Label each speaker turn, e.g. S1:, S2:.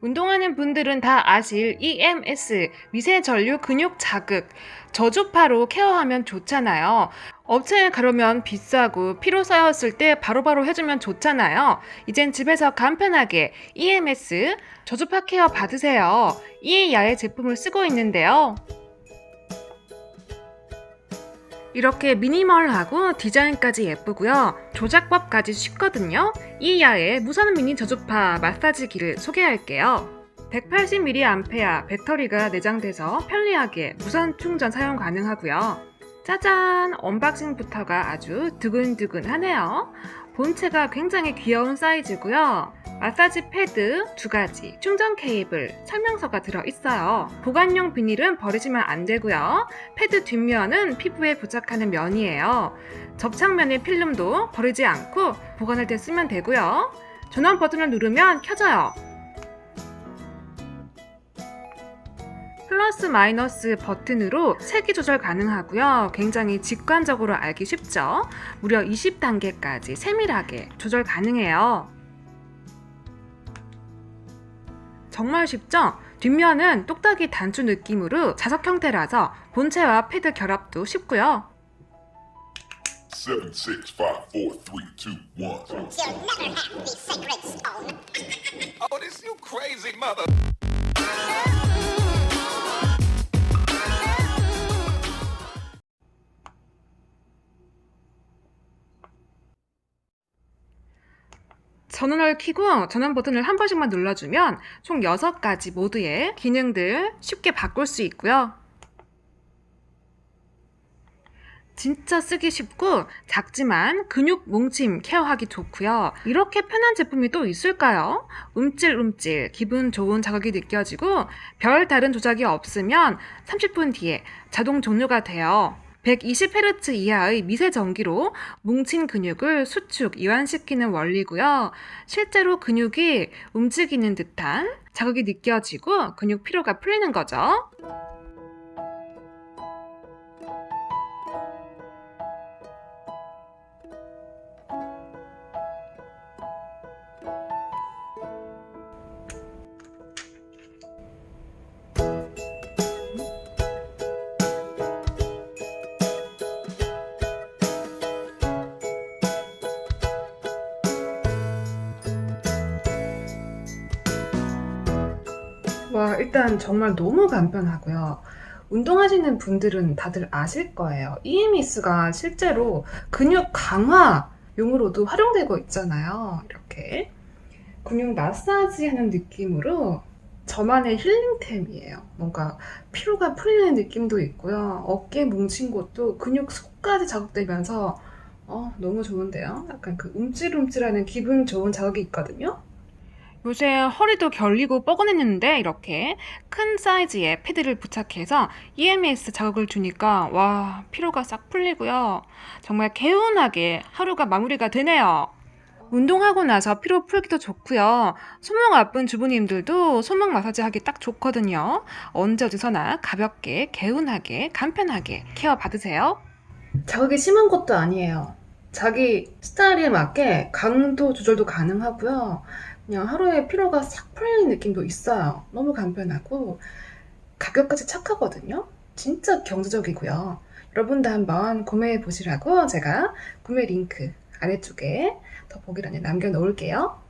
S1: 운동하는 분들은 다 아실 EMS, 미세 전류 근육 자극, 저주파로 케어하면 좋잖아요. 업체에 가려면 비싸고 피로 쌓였을 때 바로바로 해주면 좋잖아요. 이젠 집에서 간편하게 EMS 저주파 케어 받으세요. 이 야의 제품을 쓰고 있는데요. 이렇게 미니멀하고 디자인까지 예쁘고요. 조작법까지 쉽거든요. 이 야의 무선 미니 저주파 마사지기를 소개할게요. 180mAh 배터리가 내장돼서 편리하게 무선 충전 사용 가능하고요. 짜잔! 언박싱부터가 아주 두근두근하네요. 본체가 굉장히 귀여운 사이즈고요. 마사지 패드 두 가지, 충전 케이블, 설명서가 들어 있어요. 보관용 비닐은 버리시면 안 되고요. 패드 뒷면은 피부에 부착하는 면이에요. 접착면의 필름도 버리지 않고 보관할 때 쓰면 되고요. 전원 버튼을 누르면 켜져요. 플러스 마이너스 버튼으로 세기 조절 가능하고요. 굉장히 직관적으로 알기 쉽죠. 무려 20단계까지 세밀하게 조절 가능해요. 정말 쉽죠? 뒷면은 똑딱이 단추 느낌으로 자석 형태라서 본체와 패드 결합도 쉽고요.
S2: Seven, six, five, four, three, two, one.
S3: You'll never have the sacred stone.
S4: Oh, this you crazy mother.
S1: 전원을 켜고 전원 버튼을 한 번씩만 눌러주면 총 6가지 모드의 기능들 쉽게 바꿀 수 있고요. 진짜 쓰기 쉽고 작지만 근육 뭉침 케어하기 좋고요. 이렇게 편한 제품이 또 있을까요? 움찔움찔 기분 좋은 자극이 느껴지고 별 다른 조작이 없으면 30분 뒤에 자동 종료가 돼요. 120Hz 이하의 미세 전기로 뭉친 근육을 수축, 이완시키는 원리고요. 실제로 근육이 움직이는 듯한 자극이 느껴지고 근육 피로가 풀리는 거죠. 와, 일단 정말 너무 간편하고요. 운동하시는 분들은 다들 아실 거예요. EMS가 실제로 근육 강화 용으로도 활용되고 있잖아요. 이렇게. 근육 마사지 하는 느낌으로 저만의 힐링템이에요. 뭔가 피로가 풀리는 느낌도 있고요. 어깨 뭉친 곳도 근육 속까지 자극되면서 어, 너무 좋은데요. 약간 그 움찔움찔하는 기분 좋은 자극이 있거든요. 요새 허리도 결리고 뻐근했는데 이렇게 큰 사이즈의 패드를 부착해서 EMS 자극을 주니까 와 피로가 싹 풀리고요. 정말 개운하게 하루가 마무리가 되네요. 운동하고 나서 피로 풀기도 좋고요. 손목 아픈 주부님들도 손목 마사지 하기 딱 좋거든요. 언제 어디서나 가볍게 개운하게 간편하게 케어 받으세요. 자극이 심한 것도 아니에요. 자기 스타일에 맞게 강도 조절도 가능하고요. 그냥 하루에 피로가 싹 풀리는 느낌도 있어요. 너무 간편하고 가격까지 착하거든요. 진짜 경제적이고요. 여러분도 한번 구매해 보시라고 제가 구매 링크 아래쪽에 더보기란에 남겨 놓을게요.